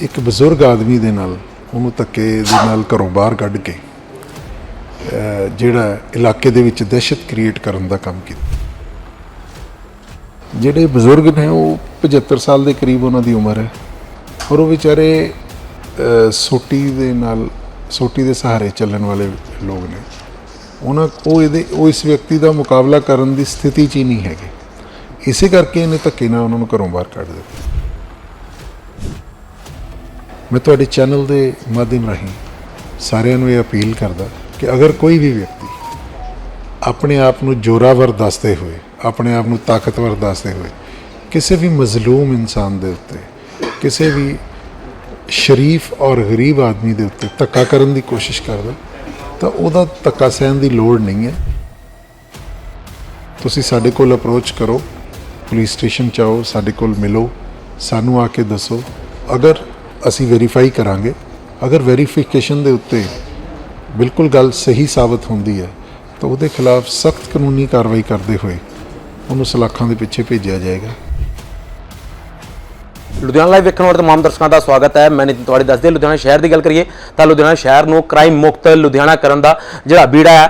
ਇੱਕ ਬਜ਼ੁਰਗ ਆਦਮੀ ਦੇ ਨਾਲ, ਉਹਨੂੰ ਧੱਕੇ ਦੇ ਨਾਲ ਘਰੋਂ ਬਾਹਰ ਕੱਢ ਕੇ ਜਿਹੜਾ ਇਲਾਕੇ ਦੇ ਵਿੱਚ ਦਹਿਸ਼ਤ ਕ੍ਰੀਏਟ ਕਰਨ ਦਾ ਕੰਮ ਕੀਤਾ। ਜਿਹੜੇ ਬਜ਼ੁਰਗ ਨੇ, ਉਹ 75 ਸਾਲ ਦੇ ਕਰੀਬ ਉਹਨਾਂ ਦੀ ਉਮਰ ਹੈ। ਔਰ ਉਹ ਵਿਚਾਰੇ ਸੋਟੀ ਦੇ ਨਾਲ, ਸੋਟੀ ਦੇ ਸਹਾਰੇ ਚੱਲਣ ਵਾਲੇ ਲੋਕ ਨੇ। ਉਹਨਾਂ, ਉਹ ਇਹਦੇ, ਉਹ ਇਸ ਵਿਅਕਤੀ ਦਾ ਮੁਕਾਬਲਾ ਕਰਨ ਦੀ ਸਥਿਤੀ 'ਚ ਹੀ ਨਹੀਂ ਹੈਗੇ। ਇਸੇ ਕਰਕੇ ਇਹਨੇ ਧੱਕੇ ਨਾਲ ਉਹਨਾਂ ਨੂੰ ਘਰੋਂ ਬਾਹਰ ਕੱਢ ਦਿੱਤਾ। ਮੈਂ ਤੁਹਾਡੇ ਚੈਨਲ ਦੇ ਮਾਧਿਅਮ ਰਾਹੀਂ ਸਾਰਿਆਂ ਨੂੰ ਇਹ ਅਪੀਲ ਕਰਦਾ ਕਿ ਅਗਰ ਕੋਈ ਵੀ ਵਿਅਕਤੀ ਆਪਣੇ ਆਪ ਨੂੰ ਜੋਰਾਵਰ ਦੱਸਦੇ ਹੋਏ, ਆਪਣੇ ਆਪ ਨੂੰ ਤਾਕਤਵਰ ਦੱਸਦੇ ਹੋਏ, ਕਿਸੇ ਵੀ ਮਜ਼ਲੂਮ ਇਨਸਾਨ ਦੇ ਉੱਤੇ, ਕਿਸੇ ਵੀ ਸ਼ਰੀਫ ਔਰ ਗਰੀਬ ਆਦਮੀ ਦੇ ਉੱਤੇ ਧੱਕਾ ਕਰਨ ਦੀ ਕੋਸ਼ਿਸ਼ ਕਰਦਾ, ਤਾਂ ਉਹਦਾ ਧੱਕਾ ਸਹਿਣ ਦੀ ਲੋੜ ਨਹੀਂ ਹੈ। ਤੁਸੀਂ ਸਾਡੇ ਕੋਲ ਅਪਰੋਚ ਕਰੋ ਪੁਲਿਸ ਸਟੇਸ਼ਨ ਚ ਆਓ, ਸਾਡੇ ਕੋਲ ਮਿਲੋ, ਸਾਨੂੰ ਆ ਕੇ ਦੱਸੋ। ਅਗਰ ਅਸੀਂ ਵੈਰੀਫਾਈ ਕਰਾਂਗੇ। ਅਗਰ ਵੈਰੀਫਿਕੇਸ਼ਨ ਦੇ ਉੱਤੇ ਬਿਲਕੁਲ ਗੱਲ ਸਹੀ ਸਾਬਤ ਹੁੰਦੀ ਹੈ, ਤਾਂ ਉਹਦੇ ਖਿਲਾਫ ਸਖਤ ਕਾਨੂੰਨੀ ਕਾਰਵਾਈ ਕਰਦੇ ਹੋਏ ਉਹਨੂੰ ਸਲਾਖਾਂ ਦੇ ਪਿੱਛੇ ਭੇਜਿਆ ਜਾਏਗਾ। ਲੁਧਿਆਣਾ ਲਾਈਵ ਵੇਖਣ ਵਾਲੇ ਤਮਾਮ ਦਰਸ਼ਕਾਂ ਦਾ ਸਵਾਗਤ ਹੈ। ਮੈਂ ਨਿਤਿਨ ਤੁਹਾਡੇ ਦੱਸਦੇ ਲੁਧਿਆਣਾ ਸ਼ਹਿਰ ਦੀ ਗੱਲ ਕਰੀਏ ਤਾਂ ਲੁਧਿਆਣਾ ਸ਼ਹਿਰ ਨੂੰ ਕ੍ਰਾਈਮ ਮੁਕਤ ਲੁਧਿਆਣਾ ਕਰਨ ਦਾ ਜਿਹੜਾ ਬੀੜਾ ਹੈ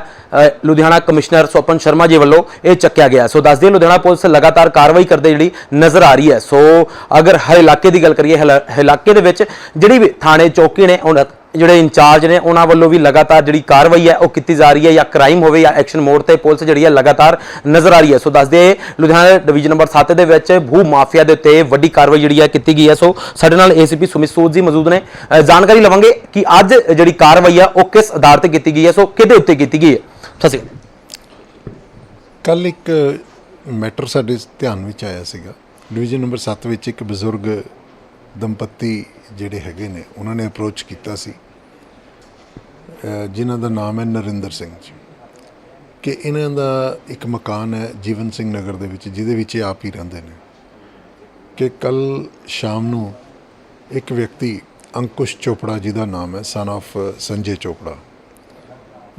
ਲੁਧਿਆਣਾ ਕਮਿਸ਼ਨਰ ਸੋਪਨ ਸ਼ਰਮਾ ਜੀ ਵੱਲੋਂ ਇਹ ਚੱਕਿਆ ਗਿਆ ਸੋ ਦੱਸਦੇ ਲੁਧਿਆਣਾ ਪੁਲਿਸ ਲਗਾਤਾਰ ਕਾਰਵਾਈ ਕਰਦੇ ਜਿਹੜੀ ਨਜ਼ਰ ਆ ਰਹੀ ਹੈ। ਸੋ ਅਗਰ ਹਰ ਇਲਾਕੇ ਦੀ ਗੱਲ ਕਰੀਏ, ਹਲ- ਇਲਾਕੇ ਦੇ ਵਿੱਚ ਜਿਹੜੀ ਵੀ ਥਾਣੇ ਚੌਕੀ ਨੇ, ਉਹਨਾਂ ਜਿਹੜੇ ਇੰਚਾਰਜ ਨੇ, ਉਹਨਾਂ ਵੱਲੋਂ ਵੀ ਲਗਾਤਾਰ ਜਿਹੜੀ ਕਾਰਵਾਈ ਹੈ, ਉਹ ਕੀਤੀ ਜਾ ਰਹੀ ਹੈ ਜਾਂ ਕ੍ਰਾਈਮ ਹੋਵੇ ਜਾਂ ਐਕਸ਼ਨ ਮੋਡ ਤੇ ਪੁਲਿਸ ਜਿਹੜੀ ਹੈ ਲਗਾਤਾਰ ਨਜ਼ਰ ਆ ਰਹੀ ਹੈ। ਸੋ ਦੱਸਦੇ ਲੁਧਿਆਣਾ ਡਿਵੀਜ਼ਨ ਨੰਬਰ 7 ਦੇ ਵਿੱਚ ਭੂ ਮਾਫੀਆ ਦੇ ਉੱਤੇ ਵੱਡੀ ਕਾਰਵਾਈ ਜਿਹੜੀ ਹੈ ਕੀਤੀ ਗਈ ਹੈ। ਸੋ ਸਾਡੇ ਨਾਲ ਏਸੀਪੀ ਸੁਮਿਤ ਸੂਦ ਜੀ ਮੌਜੂਦ ਨੇ। ਜਾਣਕਾਰੀ ਲਵਾਂਗੇ ਕਿ ਅੱਜ ਜਿਹੜੀ ਕਾਰਵਾਈ ਹੈ, ਉਹ ਕਿਸ ਆਧਾਰ ਤੇ ਕੀਤੀ ਗਈ ਹੈ। ਸੋ ਕਿਹਦੇ ਉੱਤੇ ਕੀਤੀ ਗਈ ਹੈ? ਸਤਿ ਸ਼੍ਰੀ ਅਕਾਲ। ਕੱਲ ਇੱਕ ਮੈਟਰ ਸਾਡੇ ਧਿਆਨ ਵਿੱਚ ਆਇਆ ਸੀਗਾ। ਡਿਵੀਜ਼ਨ ਨੰਬਰ 7 ਵਿੱਚ ਇੱਕ ਬਜ਼ੁਰਗ ਦੰਪਤੀ ਜਿਹੜੇ ਹੈਗੇ ਨੇ, ਉਹਨਾਂ ਨੇ ਅਪਰੋਚ ਕੀਤਾ ਸੀ ਜਿਨ੍ਹਾਂ ਦਾ ਨਾਮ ਹੈ ਨਰਿੰਦਰ ਸਿੰਘ ਜੀ। ਕਿ ਇਹਨਾਂ ਦਾ ਇੱਕ ਮਕਾਨ ਹੈ ਜੀਵਨ ਸਿੰਘ ਨਗਰ ਦੇ ਵਿੱਚ, ਜਿਹਦੇ ਵਿੱਚ ਇਹ ਆਪ ਹੀ ਰਹਿੰਦੇ ਨੇ। ਕਿ ਕੱਲ ਸ਼ਾਮ ਨੂੰ ਇੱਕ ਵਿਅਕਤੀ ਅੰਕੁਸ਼ ਚੋਪੜਾ ਜਿਹਦਾ ਨਾਮ ਹੈ ਸਨ of ਸੰਜੇ ਚੋਪੜਾ।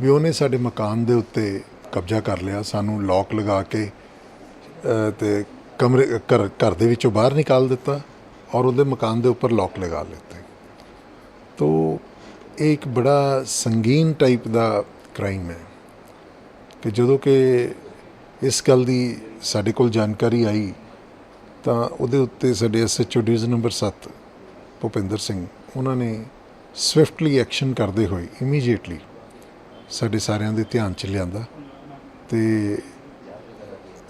ਵੀ ਉਹਨੇ ਸਾਡੇ ਮਕਾਨ ਦੇ ਉੱਤੇ ਕਬਜ਼ਾ ਕਰ ਲਿਆ ਸਾਨੂੰ ਲੋਕ ਲਗਾ ਕੇ ਅ, ਤੇ ਕਮਰੇ ਘਰ ਘਰ ਦੇ ਵਿੱਚੋਂ ਬਾਹਰ ਨਿਕਾਲ ਦਿੱਤਾ ਔਰ ਉਹਦੇ ਮਕਾਨ ਦੇ ਉੱਪਰ ਲੋਕ ਲਗਾ ਲਿੱਤੇ। ਤੋ ਇਹ ਇੱਕ ਬੜਾ ਸੰਗੀਨ ਟਾਈਪ ਦਾ ਕ੍ਰਾਈਮ ਹੈ ਕਿ ਜਦੋਂ ਕਿ ਇਸ ਗੱਲ ਦੀ ਸਾਡੇ ਕੋਲ ਜਾਣਕਾਰੀ ਆਈ ਤਾਂ ਉਹਦੇ ਉੱਤੇ ਸਾਡੇ SHO division number 7 Bhupinder Singh ਉਹਨਾਂ ਨੇ ਸਵਿਫਟਲੀ ਐਕਸ਼ਨ ਕਰਦੇ ਹੋਏ ਇਮੀਡੀਏਟਲੀ ਸਾਡੇ ਸਾਰਿਆਂ ਦੇ ਧਿਆਨ ਚ ਲਿਆਂਦਾ। ਤੇ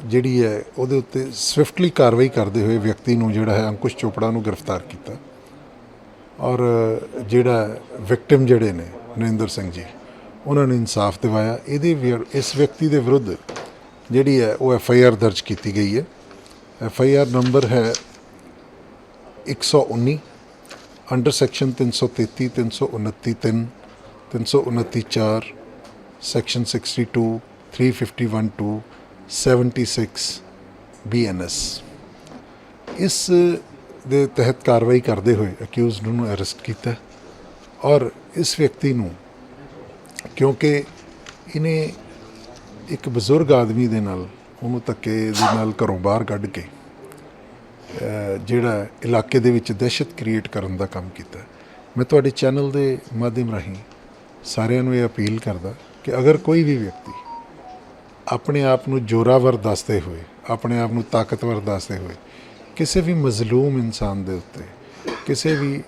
ਜਿਹੜੀ ਹੈ, ਉਹਦੇ ਉੱਤੇ ਸਵਿਫਟਲੀ ਕਾਰਵਾਈ ਕਰਦੇ ਹੋਏ ਵਿਅਕਤੀ ਨੂੰ ਜਿਹੜਾ ਹੈ ਅੰਕੁਸ਼ ਚੋਪੜਾ ਨੂੰ ਗ੍ਰਿਫਤਾਰ ਕੀਤਾ। ਔਰ ਜਿਹੜਾ ਵਿਕਟਿਮ ਜਿਹੜੇ ਨੇ, ਨਰਿੰਦਰ ਸਿੰਘ ਜੀ, ਉਹਨਾਂ ਨੂੰ ਇਨਸਾਫ ਦਿਵਾਇਆ। ਇਹਦੇ ਵਿਰ- ਇਸ ਵਿਅਕਤੀ ਦੇ ਵਿਰੁੱਧ ਜਿਹੜੀ ਹੈ, ਉਹ ਐਫ ਆਈ ਆਰ ਦਰਜ ਕੀਤੀ ਗਈ ਹੈ। ਐਫ ਆਈ ਆਰ ਨੰਬਰ ਹੈ 119 ਅੰਡਰ ਸੈਕਸ਼ਨ 333 329 3 329 4 section 62 351 2 76 BNS ਇਸ ਦੇ ਤਹਿਤ ਕਾਰਵਾਈ ਕਰਦੇ ਹੋਏ ਅਕਿਊਜ਼ਡ ਨੂੰ ਅਰੈਸਟ ਕੀਤਾ ਔਰ ਇਸ ਵਿਅਕਤੀ ਨੂੰ, ਕਿਉਂਕਿ ਇਹਨੇ ਇੱਕ ਬਜ਼ੁਰਗ ਆਦਮੀ ਦੇ ਨਾਲ, ਉਹਨੂੰ ਧੱਕੇ ਦੇ ਨਾਲ ਘਰੋਂ ਬਾਹਰ ਕੱਢ ਕੇ ਜਿਹੜਾ ਇਲਾਕੇ ਦੇ ਵਿੱਚ ਦਹਿਸ਼ਤ ਕ੍ਰੀਏਟ ਕਰਨ ਦਾ ਕੰਮ ਕੀਤਾ। ਮੈਂ ਤੁਹਾਡੇ ਚੈਨਲ ਦੇ ਮਾਧਿਅਮ ਰਾਹੀਂ ਸਾਰਿਆਂ ਨੂੰ ਇਹ ਅਪੀਲ ਕਰਦਾ ਕਿ ਅਗਰ ਕੋਈ ਵੀ ਵਿਅਕਤੀ ਆਪਣੇ ਆਪ ਨੂੰ ਜੋਰਾਵਰ ਦੱਸਦੇ ਹੋਏ, ਆਪਣੇ ਆਪ ਨੂੰ ਤਾਕਤਵਰ ਦੱਸਦੇ ਹੋਏ, ਕਿਸੇ ਵੀ ਮਜ਼ਲੂਮ ਇਨਸਾਨ ਦੇ ਉੱਤੇ, ਕਿਸੇ ਵੀ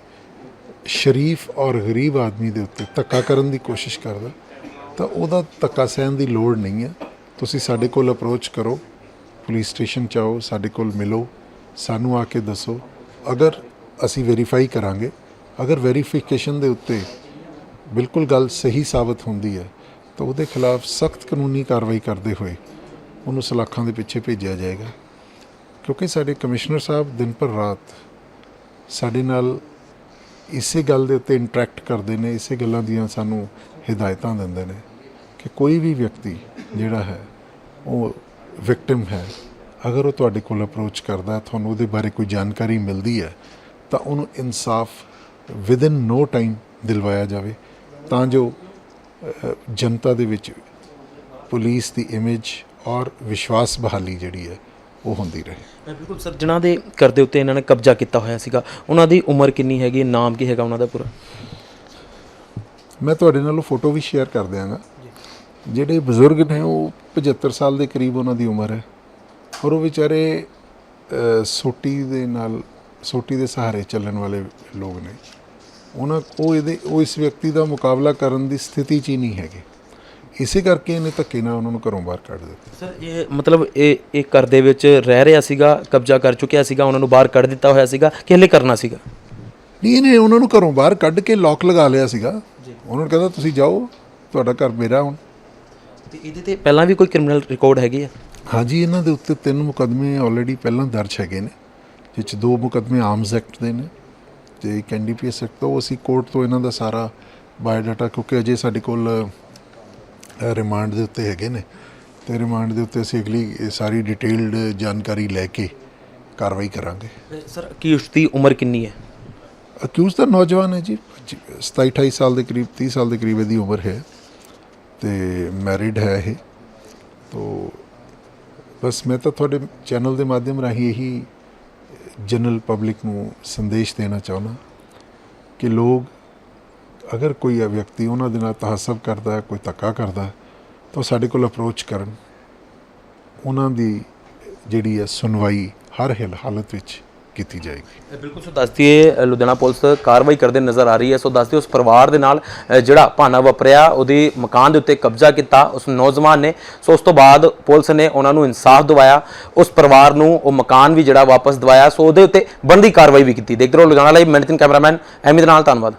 ਸ਼ਰੀਫ ਔਰ ਗਰੀਬ ਆਦਮੀ ਦੇ ਉੱਤੇ ਧੱਕਾ ਕਰਨ ਦੀ ਕੋਸ਼ਿਸ਼ ਕਰਦਾ, ਤਾਂ ਉਹਦਾ ਧੱਕਾ ਸਹਿਣ ਦੀ ਲੋੜ ਨਹੀਂ ਹੈ। ਤੁਸੀਂ ਸਾਡੇ ਕੋਲ ਅਪਰੋਚ ਕਰੋ ਪੁਲਿਸ ਸਟੇਸ਼ਨ ਚ ਆਓ, ਸਾਡੇ ਕੋਲ ਮਿਲੋ, ਸਾਨੂੰ ਆ ਕੇ ਦੱਸੋ। ਅਗਰ ਅਸੀਂ ਵੈਰੀਫਾਈ ਕਰਾਂਗੇ, ਅਗਰ ਵੈਰੀਫਿਕੇਸ਼ਨ ਦੇ ਉੱਤੇ ਬਿਲਕੁਲ ਗੱਲ ਸਹੀ ਸਾਬਤ ਹੁੰਦੀ ਹੈ ਤਾਂ ਉਹਦੇ ਖਿਲਾਫ ਸਖਤ ਕਾਨੂੰਨੀ ਕਾਰਵਾਈ ਕਰਦੇ ਹੋਏ ਉਹਨੂੰ ਸਲਾਖਾਂ ਦੇ ਪਿੱਛੇ ਭੇਜਿਆ ਜਾਏਗਾ। ਕਿਉਂਕਿ ਸਾਡੇ ਕਮਿਸ਼ਨਰ ਸਾਹਿਬ ਦਿਨ ਪਰ ਰਾਤ ਸਾਡੇ ਨਾਲ ਇਸੇ ਗੱਲ ਦੇ ਉੱਤੇ ਇੰਟਰੈਕਟ ਕਰਦੇ ਨੇ, ਇਸੇ ਗੱਲਾਂ ਦੀਆਂ ਸਾਨੂੰ ਹਦਾਇਤਾਂ ਦਿੰਦੇ ਨੇ ਕਿ ਕੋਈ ਵੀ ਵਿਅਕਤੀ ਜਿਹੜਾ ਹੈ, ਉਹ ਵਿਕਟਿਮ ਹੈ। ਅਗਰ ਉਹ ਤੁਹਾਡੇ ਕੋਲ ਅਪਰੋਚ ਕਰਦਾ, ਤੁਹਾਨੂੰ ਉਹਦੇ ਬਾਰੇ ਕੋਈ ਜਾਣਕਾਰੀ ਮਿਲਦੀ ਹੈ, ਤਾਂ ਉਹਨੂੰ ਇਨਸਾਫ ਵਿਦਿਨ ਨੋ ਟਾਈਮ ਦਿਲਵਾਇਆ ਜਾਵੇ। ਤਾਂ ਜੋ ਜਨਤਾ ਦੇ ਵਿੱਚ ਪੁਲਿਸ ਦੀ ਇਮੇਜ ਔਰ ਵਿਸ਼ਵਾਸ ਬਹਾਲੀ ਜਿਹੜੀ ਹੈ ਉਹ ਹੁੰਦੀ ਰਹੇ। ਬਿਲਕੁਲ ਸਰ ਜਿਨ੍ਹਾਂ ਦੇ ਘਰ ਦੇ ਉੱਤੇ ਇਹਨਾਂ ਨੇ ਕਬਜ਼ਾ ਕੀਤਾ ਹੋਇਆ ਸੀਗਾ ਉਹਨਾਂ ਦੀ ਉਮਰ ਕਿੰਨੀ ਹੈਗੀ ਨਾਮ ਕੀ ਹੈਗਾ ਉਹਨਾਂ ਦਾ ਪੂਰਾ? ਮੈਂ ਤੁਹਾਡੇ ਨਾਲ ਉਹ ਫੋਟੋ ਵੀ ਸ਼ੇਅਰ ਕਰ ਦਿਆਂਗਾ। ਜਿਹੜੇ ਬਜ਼ੁਰਗ ਨੇ ਉਹ 75 ਸਾਲ ਦੇ ਕਰੀਬ ਉਹਨਾਂ ਦੀ ਉਮਰ ਹੈ। ਔਰ ਉਹ ਵਿਚਾਰੇ ਸੋਟੀ ਦੇ ਨਾਲ ਸੋਟੀ ਦੇ ਸਹਾਰੇ ਚੱਲਣ ਵਾਲੇ ਲੋਕ ਨੇ। ਉਹਨਾਂ ਉਹ ਇਹਦੇ ਉਹ ਇਸ ਵਿਅਕਤੀ ਦਾ ਮੁਕਾਬਲਾ ਕਰਨ ਦੀ ਸਥਿਤੀ 'ਚ ਹੀ ਨਹੀਂ ਹੈਗੇ। ਇਸੇ ਕਰਕੇ ਇਹਨੇ ਧੱਕੇ ਨਾਲ ਉਹਨਾਂ ਨੂੰ ਘਰੋਂ ਬਾਹਰ ਕੱਢ ਦਿੱਤਾ। ਸਰ ਇਹ ਮਤਲਬ ਇਹ ਇਹ ਘਰ ਦੇ ਵਿੱਚ ਰਹਿ ਰਿਹਾ ਸੀਗਾ ਕਬਜ਼ਾ ਕਰ ਚੁੱਕਿਆ ਸੀਗਾ ਉਹਨਾਂ ਨੂੰ ਬਾਹਰ ਕੱਢ ਦਿੱਤਾ ਹੋਇਆ ਸੀਗਾ ਕਿ ਹਲੇ ਕਰਨਾ ਸੀਗਾ? ਨਹੀਂ ਇਹਨੇ ਉਹਨਾਂ ਨੂੰ ਘਰੋਂ ਬਾਹਰ ਕੱਢ ਕੇ ਲੋਕ ਲਗਾ ਲਿਆ ਸੀਗਾ। ਉਹਨਾਂ ਨੂੰ ਕਹਿੰਦਾ ਤੁਸੀਂ ਜਾਓ ਤੁਹਾਡਾ ਘਰ ਮੇਰਾ ਹੁਣ। ਤੇ ਇਹਦੇ ਤੇ ਪਹਿਲਾਂ ਵੀ ਕੋਈ ਕ੍ਰਿਮੀਨਲ ਰਿਕਾਰਡ ਹੈਗੀ ਆ? ਹਾਂਜੀ ਇਹਨਾਂ ਦੇ ਉੱਤੇ ਤਿੰਨ ਮੁਕਦਮੇ ਆਲਰੇਡੀ ਪਹਿਲਾਂ ਦਰਜ ਹੈਗੇ ਨੇ ਜਿਸ 'ਚ ਦੋ ਮੁਕਦਮੇ ਆਰਮਸ ਐਕਟ ਦੇ ਨੇ। ਤੇ ਇੱਕ ਐਨਡੀਪੀਐਸ ਐਕਟ ਤੋਂ ਅਸੀਂ ਕੋਰਟ ਤੋਂ ਇਹਨਾਂ ਦਾ ਸਾਰਾ ਬਾਇਓਡਾਟਾ ਕਿਉਂਕਿ ਅਜੇ ਸਾਡੇ ਕੋਲ ਰਿਮਾਂਡ ਦੇ ਉੱਤੇ ਹੈਗੇ ਨੇ। ਤੇ ਰਿਮਾਂਡ ਦੇ ਉੱਤੇ ਅਸੀਂ ਅਗਲੀ ਸਾਰੀ ਡਿਟੇਲਡ ਜਾਣਕਾਰੀ ਲੈ ਕੇ ਕਾਰਵਾਈ ਕਰਾਂਗੇ। ਸਰ ਕੀ ਉਸ ਦੀ ਉਮਰ ਕਿੰਨੀ ਹੈ? ਅਕਿਊਜ਼ ਤਾਂ ਨੌਜਵਾਨ ਹੈ ਜੀ। 27 28 ਸਾਲ ਦੇ ਕਰੀਬ 30 ਸਾਲ ਦੇ ਕਰੀਬ ਇਹਦੀ ਉਮਰ ਹੈ। ਤੇ ਮੈਰਿਡ ਹੈ ਇਹ। ਤੋ ਬਸ ਮੈਂ ਤਾਂ ਤੁਹਾਡੇ ਚੈਨਲ ਦੇ ਮਾਧਿਅਮ ਰਾਹੀਂ ਇਹੀ ਜਨਰਲ ਪਬਲਿਕ ਨੂੰ ਸੰਦੇਸ਼ ਦੇਣਾ ਚਾਹੁੰਦਾ ਕਿ ਲੋਕ ਅਗਰ ਕੋਈ ਵਿਅਕਤੀ ਉਹਨਾਂ ਦੇ ਨਾਲ ਤਹੱਸਬ ਕਰਦਾ ਹੈ, ਕੋਈ ਧੱਕਾ ਕਰਦਾ ਤਾਂ ਉਹ ਸਾਡੇ ਕੋਲ ਅਪਰੋਚ ਕਰਨ। ਉਹਨਾਂ ਦੀ ਜਿਹੜੀ ਹੈ ਸੁਣਵਾਈ ਹਰ ਹਾਲ- ਹਾਲਤ ਵਿੱਚ ਕੀਤੀ ਜਾਏਗੀ। ਬਿਲਕੁਲ ਸੋ ਦੱਸਦੀ ਹੈ ਲੁਧਿਆਣਾ ਪੁਲਿਸ ਕਾਰਵਾਈ ਕਰਦੇ ਨਜ਼ਰ ਆ ਰਹੀ ਹੈ। ਸੋ ਦੱਸਦੀ ਉਸ ਪਰਿਵਾਰ ਦੇ ਨਾਲ ਜਿਹੜਾ ਭਾਨਾ ਵਾਪਰਿਆ, ਉਹਦੇ ਮਕਾਨ ਦੇ ਉੱਤੇ ਕਬਜ਼ਾ ਕੀਤਾ ਉਸ ਨੌਜਵਾਨ ਨੇ। ਸੋ ਉਸ ਤੋਂ ਬਾਅਦ ਪੁਲਿਸ ਨੇ ਉਹਨਾਂ ਨੂੰ ਇਨਸਾਫ ਦਿਵਾਇਆ, ਉਸ ਪਰਿਵਾਰ ਨੂੰ ਉਹ ਮਕਾਨ ਵੀ ਜਿਹੜਾ ਵਾਪਸ ਦਿਵਾਇਆ। ਸੋ ਉਹਦੇ ਉੱਤੇ ਬਣਦੀ ਕਾਰਵਾਈ ਵੀ ਕੀਤੀ। ਦੇਖਦੇ ਰਹੋ ਲੁਧਿਆਣਾ ਲਈ ਮੈਂ ਕੈਮਰਾਮੈਨ, ਅਹਿਮਦ ਨਾਲ, ਧੰਨਵਾਦ।